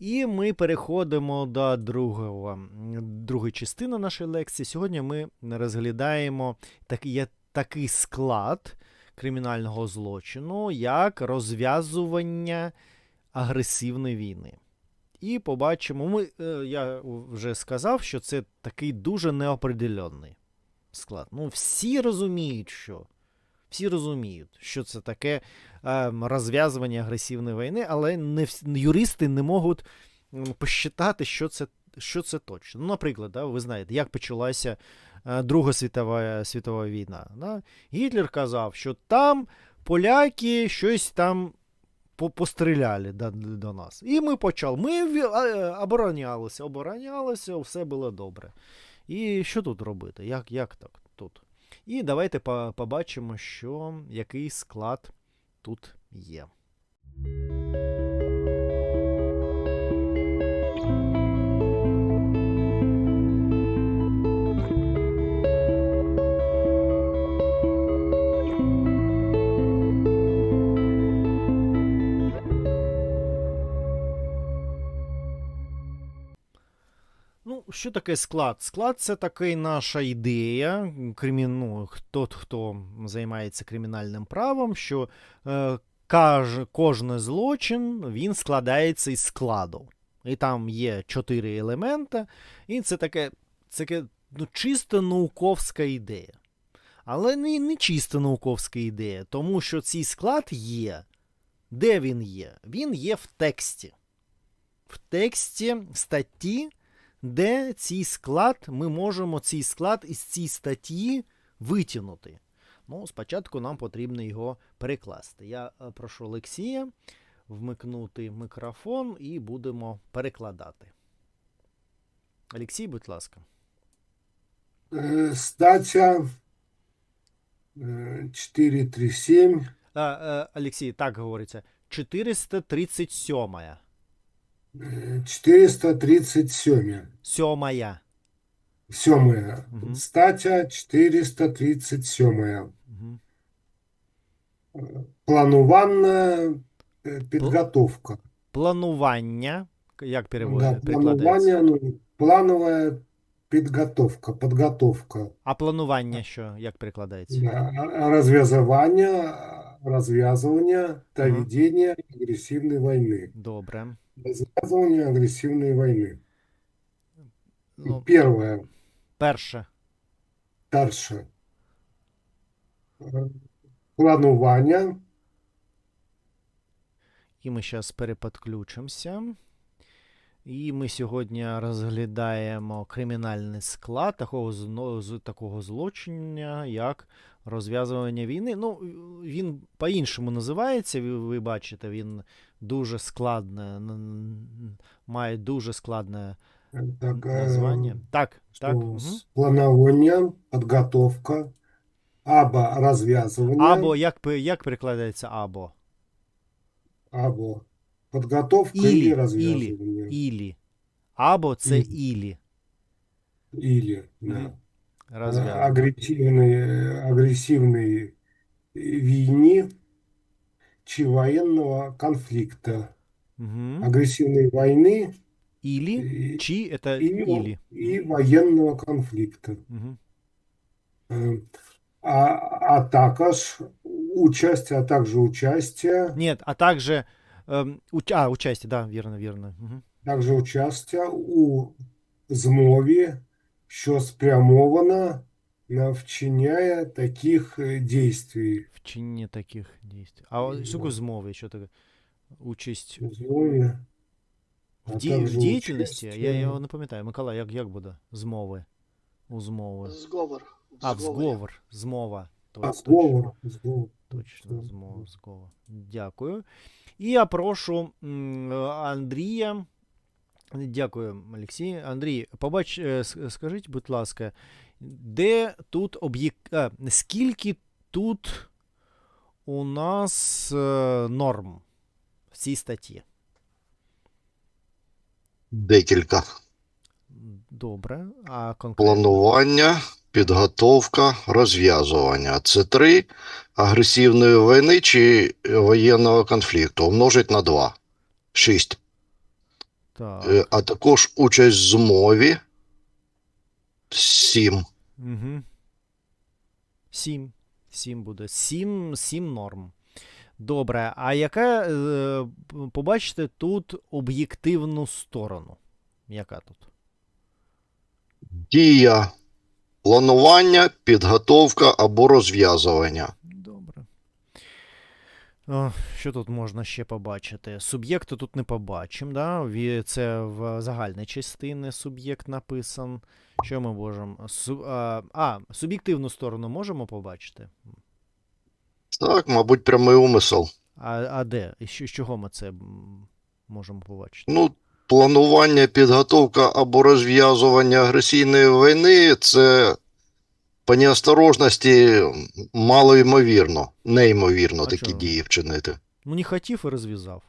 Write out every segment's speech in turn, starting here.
І ми переходимо до другого, другої частини нашої лекції. Сьогодні ми розглядаємо так, є такий склад кримінального злочину, як розв'язування агресивної війни. І побачимо, ми, е, я вже сказав, що це такий дуже неопределенний склад. Ну, всі розуміють, що. Всі розуміють, що це таке е, розв'язування агресивної війни, але не юристи не можуть посчитати, що це, що це точно. Ну, наприклад, да, ви знаєте, як почалася е, Друга світова, світова війна. Да? Гітлер казав, що там поляки щось там постріляли до, до нас. І ми почали. Ми е, оборонялися, оборонялися, все було добре. І що тут робити? Як, як так тут? І давайте побачимо, що який склад тут є. Що таке склад? Склад це такий наша ідея. Кримін... Ну, хто, хто займається кримінальним правом, що е, каж... кожен злочин він складається із складу. І там є чотири елемента, і це таке, це таке ну, чисто науковська ідея. Але не, не чисто науковська ідея, тому що цей склад є. Де він є? Він є в тексті. В тексті статті де цей склад, ми можемо цей склад із цієї статті витягнути. Ну, спочатку нам потрібно його перекласти. Я е, прошу Олексія вмикнути мікрофон і будемо перекладати. Олексій, будь ласка. Статья э, 437, е, Олексій, так говориться. 437. Э, 437, Сьомая. семая. Мгм. Статья 437. Угу. Планувальная э, підготовка. Планування. Як Да, переводить? перекладається? планування, ну, плановая підготовка, підготовка. А планування що? Як перекладається? Да, розв'язування, розв'язування та Ага. ведення агресивної війни. Добре. Розв'язування агресивної війни. Ну, Первое. перше. Перше. Е, Планування. І ми зараз переподключимося. І ми сьогодні розглядаємо кримінальний склад такого, такого злочиння, як розв'язування війни. Ну, він по-іншому називається, ви, ви бачите, він дуже складне, має дуже складне Так, е, названня. Так, так. Планування, підготовка, або розв'язування, Або як, як перекладається або? або підготовка Ілі, і розв'язування. Ілі. Або це Ілі. ілі. Да. Агресивної, агресивної війні чи воєнного конфлікту. Угу. Агресивної війни Ілі. і, Чи це і, ілі. і воєнного конфлікту. Угу. Е, А, а також участь, а також участие, Нет, а также... эм, уч- а, участие, да, верно, верно. Угу. також участие у змові, що спрямована на вчиняє таких е, дійствій. Вчинение таких действий. А вот что такое змовы? Что такое? Участь У змові, в, а ді... також в діяльності? Я, участие- я його не пам'ятаю. Миколай, як, як буде? Змови. У змови. Зговор. А, в зговорі. зговор. Змова. То- А, точно. зговор, зговор. Точно, змова, зговор. Дякую. І я прошу м, Андрія. Дякую, Олексій. Андрій, побач, е, с- скажіть, будь ласка, де тут об'єкт. а, Скільки тут у нас е, норм в цій статті? Декілька. Добре. А конкретно? Планування, підготовка, розв'язування. Це три агресивної війни чи воєнного конфлікту. Умножить на два. Шість. Так. Е, а також участь в змові 7. Угу. Сім. Сім буде. Сім, сім норм. Добре. А яка, е, побачите, тут об'єктивну сторону? Яка тут? Дія планування, підготовка або розв'язування. О, що тут можна ще побачити? Суб'єкту тут не побачимо, да? Це в загальній частині суб'єкт написан. Що ми можемо? Су, а, а, суб'єктивну сторону можемо побачити? Так, мабуть, прямий умисел. А, а де? І що- з чого ми це можемо побачити? Ну, планування, підготовка або розв'язування агресійної війни це по неосторожності мало ймовірно, неймовірно А такі чого? дії вчинити. Ну, не хотів і розв'язав.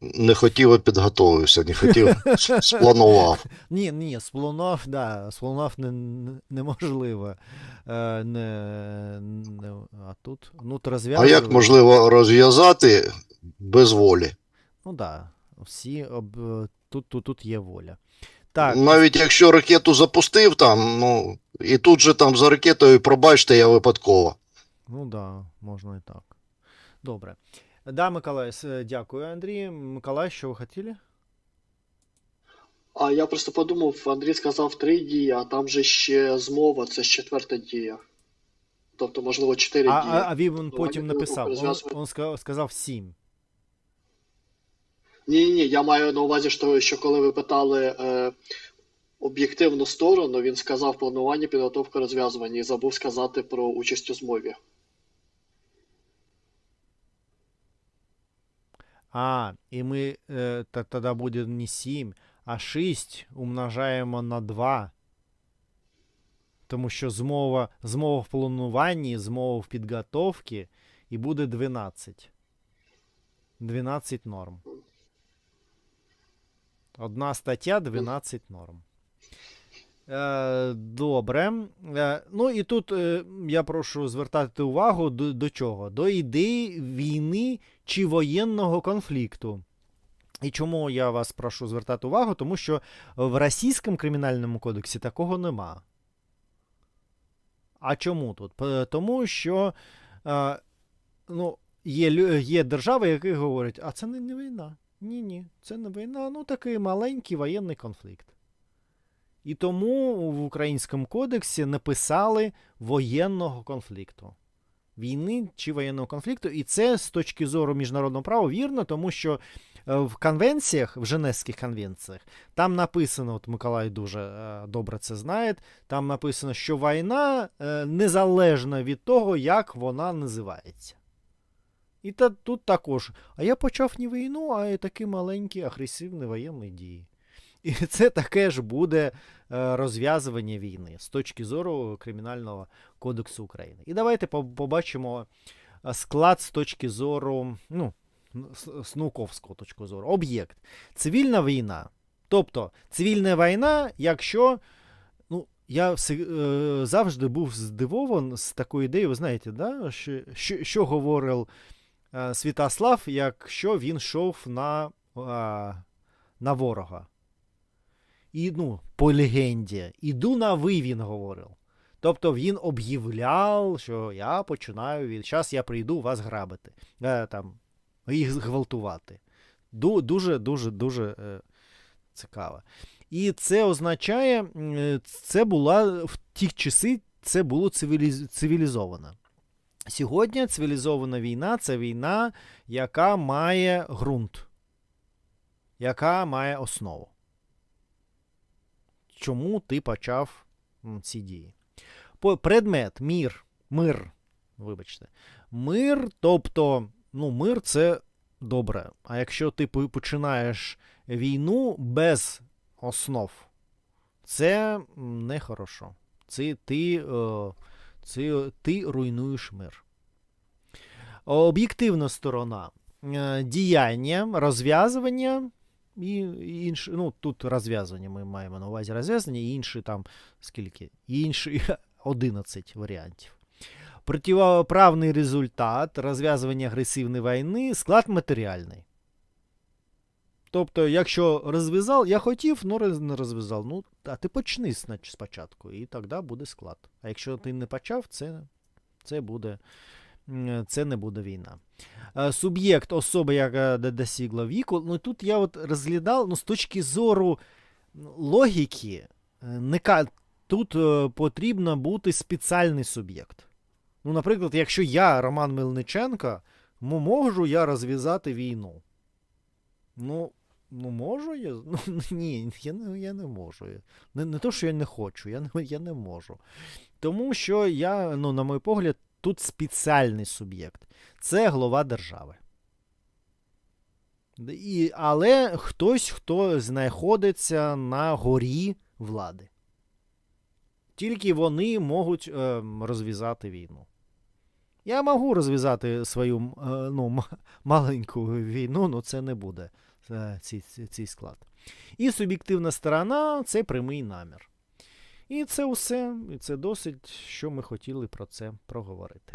Не хотів, а підготовився, не хотів, спланував. Ні, ні, спланував, да, спланував не, не, неможливо. Е, не, не, а тут, ну, то А як можливо розв'язати без волі? Ну да, всі об, тут, тут, тут є воля. Так, Навіть якщо ракету запустив там, ну, і тут же там за ракетою, пробачте, я випадково. ну да, можна і так. Добре. Да, Миколай, дякую, Андрій. Миколай, що ви хотіли? А я просто подумав, Андрій сказав три дії, а там же ще змова, це ж четверта дія. Тобто, можливо, чотири А, дії. а, а він Ну, потім написав. Он, розв'язують. сказав сім. Ні, ні, ні, я маю на увазі, що, що коли ви питали е, об'єктивну сторону, він сказав планування, підготовка, розв'язування і забув сказати про участь у змові. А, і ми е, та, тоді буде не 7, а 6 умножаємо на 2. Тому що змова, змова в плануванні, змова в підготовці і буде 12. 12 норм. Одна стаття, 12 норм. Е, добре. Е, ну і тут е, я прошу звертати увагу до, до чого? До ідеї війни чи воєнного конфлікту. І чому я вас прошу звертати увагу? Тому що в Російському кримінальному кодексі такого нема. А чому тут? Тому що ну, є, є держави, які говорять, а це не, не війна. Ні, ні, це не війна, ну такий маленький воєнний конфлікт. І тому в Українському кодексі написали воєнного конфлікту війни чи воєнного конфлікту. І це з точки зору міжнародного права вірно, тому що е, в конвенціях, в Женевських конвенціях, там написано, от Миколай дуже е, добре це знає, там написано, що війна е, незалежна від того, як вона називається. І та, тут також. А я почав не війну, а і такі маленькі агресивні воєнні дії. І це таке ж буде е, розв'язування війни з точки зору Кримінального кодексу України. І давайте побачимо е, склад з точки зору, ну, з, науковського точки зору. Об'єкт. Цивільна війна. Тобто, цивільна війна, якщо. Ну, я е, завжди був здивований з такою ідеєю, ви знаєте, да? що, що, що говорив Святослав, якщо він йшов на, е, на ворога. І, ну, по легенді, іду на ви, він говорив. Тобто він об'являв, що я починаю від зараз я прийду вас грабити, е, там, їх зґвалтувати. Дуже, дуже, дуже е, цікаво. І це означає, е, це була в ті часи це було цивілізовано. Сьогодні цивілізована війна це війна, яка має ґрунт, яка має основу. Чому ти почав ці дії? Предмет, мір, мир. Вибачте. Мир, тобто, ну, мир це добре. А якщо ти починаєш війну без основ, це нехорошо. Це ти, е, це ти руйнуєш мир. Об'єктивна сторона. Е, Діяння, розв'язування і інші. Ну, тут розв'язування ми маємо на увазі розв'язання, і інші там скільки? Інші 11 варіантів. Противоправний результат розв'язування агресивної війни, склад матеріальний. Тобто, якщо розв'язав, я хотів, ну не розв'язав. Ну, а ти почни спочатку, і тоді буде склад. А якщо ти не почав, це, це буде. Це не буде війна. Е, Суб'єкт особа, яка досягла віку. Ну тут я от розглядав ну, з точки зору логіки, е, не тут е, потрібно бути спеціальний суб'єкт. Ну, наприклад, якщо я, Роман Мельниченко, можу я розв'язати війну. Ну, ну можу я? Ну, ні, я не, я не можу. Не, не то, що я не хочу, я не, я не можу. Тому що я, ну, на мій погляд, тут спеціальний суб'єкт. Це глава держави. І, але хтось, хто знаходиться на горі влади. Тільки вони можуть е, розв'язати війну. Я можу розв'язати свою е, ну, маленьку війну, але це не буде цей, цей, склад. І суб'єктивна сторона це прямий намір. І це все, і це досить, що ми хотіли про це проговорити.